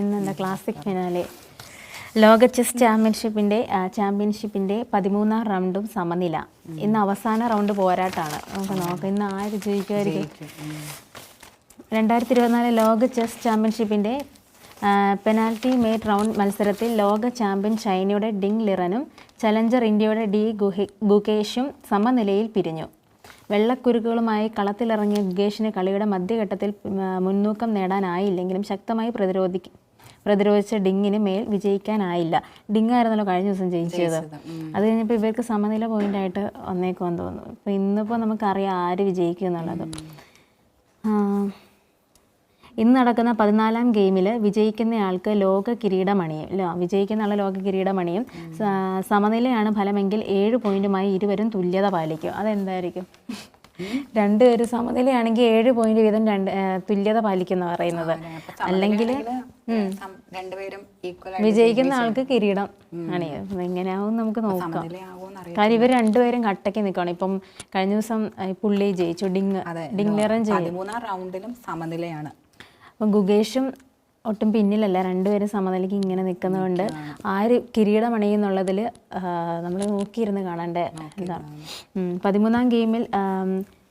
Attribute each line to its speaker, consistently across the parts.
Speaker 1: ഇന്നെന്താ classic finale ലോക chess ചാമ്പ്യൻഷിപ്പിന്റെ ചാമ്പ്യൻഷിപ്പിന്റെ പതിമൂന്നാം റൗണ്ടും സമനില. ഇന്ന് അവസാന റൗണ്ട് പോരാട്ടാണ്. നമുക്ക് നോക്കാം ഇന്ന് ആര് ജയിക്കുമായിരിക്കും? രണ്ടായിരത്തി ഇരുപത്തിനാല് ലോക ചെസ് ചാമ്പ്യൻഷിപ്പിന്റെ പെനാൽറ്റി മേറ്റ് റൗണ്ട് മത്സരത്തിൽ ലോക ചാമ്പ്യൻ ചൈനയുടെ ഡിങ് ലിറനും ചലഞ്ചർ ഇന്ത്യയുടെ ഡി ഗുഹെ ഗുകേഷും സമനിലയിൽ പിരിഞ്ഞു. വെള്ളക്കുരുക്കുകളുമായി കളത്തിലിറങ്ങിയ ഗുകേഷിന് കളിയുടെ മധ്യഘട്ടത്തിൽ മുന്നൂക്കം മുൻതൂക്കം നേടാനായില്ലെങ്കിലും ശക്തമായി പ്രതിരോധി പ്രതിരോധിച്ച ഡിങ്ങിന് മേൽ വിജയിക്കാനായില്ല. ഡിങ് ആയിരുന്നല്ലോ കഴിഞ്ഞ ദിവസം ജയിച്ചത്. അത് കഴിഞ്ഞപ്പോൾ ഇവർക്ക് സമനില പോയിന്റായിട്ട് വന്നേക്കുമെന്ന് തോന്നുന്നു. ഇപ്പോൾ ഇന്നിപ്പോൾ നമുക്കറിയാം ആര് വിജയിക്കും എന്നുള്ളത്. ഇന്ന് നടക്കുന്ന പതിനാലാം ഗെയിമിൽ വിജയിക്കുന്നയാൾക്ക് ലോക കിരീടമണിയും ലോ വിജയിക്കുന്ന ആൾ ലോക കിരീടമണിയും സമനിലയാണ് ഫലമെങ്കിൽ ഏഴ് പോയിന്റുമായി ഇരുവരും തുല്യത പാലിക്കും. അതെന്തായിരിക്കും? രണ്ടുപേരും സമനിലയാണെങ്കിൽ ഏഴ് പോയിന്റ് വീതം രണ്ട് തുല്യത പാലിക്കുന്ന പറയുന്നത്. അല്ലെങ്കിൽ
Speaker 2: രണ്ടുപേരും
Speaker 1: വിജയിക്കുന്ന ആൾക്ക് കിരീടം ആണ്. എങ്ങനെയാവും നമുക്ക് നോക്കാം. കാര്യം ഇവർ രണ്ടുപേരും കട്ടയ്ക്ക് നിൽക്കണം ഇപ്പം കഴിഞ്ഞ ദിവസം പുള്ളി ജയിച്ചു. ഡിങ് ഡിങ്ലിറൻ ജയിച്ചു
Speaker 2: റൗണ്ടിലും സമനിലയാണ്.
Speaker 1: അപ്പം ഗുഗേഷും ഒട്ടും പിന്നിലല്ല. രണ്ടുപേരും സമനിലയ്ക്ക് ഇങ്ങനെ നിൽക്കുന്നതുകൊണ്ട് ആര് കിരീടമണിയെന്നുള്ളതിൽ നമ്മൾ നോക്കിയിരുന്ന് കാണേണ്ട? ഇതാണ് ഉം, പതിമൂന്നാം ഗെയിമിൽ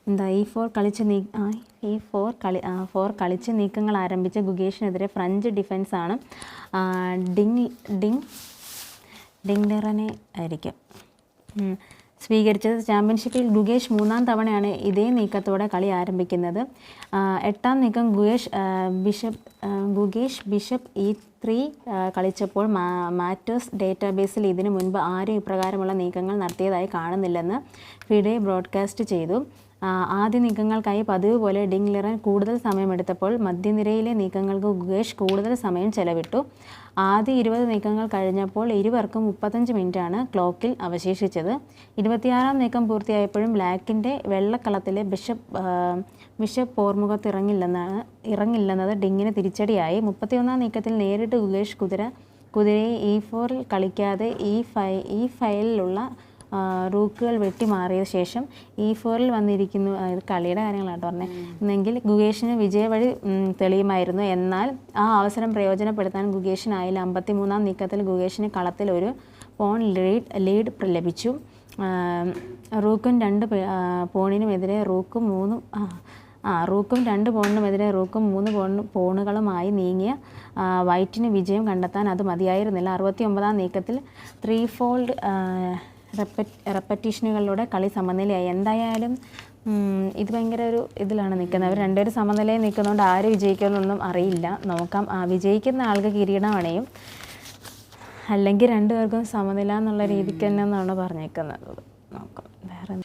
Speaker 1: എന്താ ഈ ഫോർ കളിച്ച് നീ ആ ഈ ഫോർ കളി ഫോർ കളിച്ച് നീക്കങ്ങൾ ആരംഭിച്ച ഗുഗേഷിനെതിരെ ഫ്രഞ്ച് ഡിഫൻസാണ് ഡിങ് ഡിങ് ഡിങ് ഡെറനെ ആയിരിക്കും. സ്വീകരിച്ചത് ചാമ്പ്യൻഷിപ്പിൽ ഗുഗേഷ് മൂന്നാം തവണയാണ് ഇതേ നീക്കത്തോടെ കളി ആരംഭിക്കുന്നത്. എട്ടാം നീക്കം Gukesh bishop Gukesh bishop E three കളിച്ചപ്പോൾ മാ- മാറ്റേഴ്സ് ഡേറ്റാബേസിൽ ഇതിനു മുൻപ് ആരും ഇപ്രകാരമുള്ള നീക്കങ്ങൾ നടത്തിയതായി കാണുന്നില്ലെന്ന് ഫിഡെ ബ്രോഡ്കാസ്റ്റ് ചെയ്തു. ആദ്യ നീക്കങ്ങൾക്കായി പതിവ് പോലെ ഡിങ് ലിറൻ കൂടുതൽ സമയമെടുത്തപ്പോൾ മധ്യനിരയിലെ നീക്കങ്ങൾക്ക് ഗുഗേഷ് കൂടുതൽ സമയം ചെലവിട്ടു. ആദ്യ ഇരുപത് നീക്കങ്ങൾ കഴിഞ്ഞപ്പോൾ ഇരുവർക്കും മുപ്പത്തഞ്ച് മിനിറ്റാണ് ക്ലോക്കിൽ അവശേഷിച്ചത്. ഇരുപത്തിയാറാം നീക്കം പൂർത്തിയായപ്പോഴും ബ്ലാക്കിന്റെ വെള്ളക്കളത്തിലെ ബിഷപ്പ് ബിഷപ്പ് പോർമുഖത്ത് ഇറങ്ങില്ലെന്നാണ് ഇറങ്ങില്ലെന്നത് ഡിങ്ങിന് തിരിച്ചടിയായി. മുപ്പത്തിയൊന്നാം നീക്കത്തിൽ നേരിട്ട് ഗുഗേഷ് കുതിര കുതിരയെ ഇ ഫോറിൽ കളിക്കാതെ ഈ ഫൈ ഈ ഫയലിലുള്ള റൂക്കുകൾ വെട്ടി മാറിയ ശേഷം ഇ ഫോറിൽ വന്നിരിക്കുന്നു അതായത് കളിയുടെ കാര്യങ്ങളാണ് പറഞ്ഞത് എന്നെങ്കിൽ ഗുഗേഷിന് വിജയവഴി തെളിയുമായിരുന്നു. എന്നാൽ ആ അവസരം പ്രയോജനപ്പെടുത്താൻ ഗുഗേഷിനായില്ല അമ്പത്തിമൂന്നാം നീക്കത്തിൽ ഗുഗേഷിന് കളത്തിൽ ഒരു പോൺ ലീഡ് ലീഡ് ലഭിച്ചു. റൂക്കും രണ്ട് പോണിനുമെതിരെ റൂക്കും മൂന്നും ആ, റൂക്കും രണ്ട് പോണിനുമെതിരെ റൂക്കും മൂന്ന് പോണ് പോണുകളുമായി നീങ്ങിയ വൈറ്റിന് വിജയം കണ്ടെത്താൻ അത് മതിയായിരുന്നില്ല. അറുപത്തി ഒമ്പതാം നീക്കത്തിൽ ത്രീ ഫോൾഡ് റെപ്പറ്റ് റെപ്പറ്റീഷനുകളിലൂടെ കളി സമനിലയായി. എന്തായാലും ഇത് ഭയങ്കര ഒരു ഇതിലാണ് നിൽക്കുന്നത്. അവർ രണ്ടുപേരും സമനിലയിൽ നിൽക്കുന്നതുകൊണ്ട് ആര് വിജയിക്കുമെന്നൊന്നും അറിയില്ല. നോക്കാം. വിജയിക്കുന്ന ആൾക്ക് കിരീടം അണയും അല്ലെങ്കിൽ രണ്ടുപേർക്കും സമനില എന്നുള്ള രീതിക്ക് തന്നെ എന്നാണ് പറഞ്ഞേക്കുന്നത്. നോക്കാം. വേറെ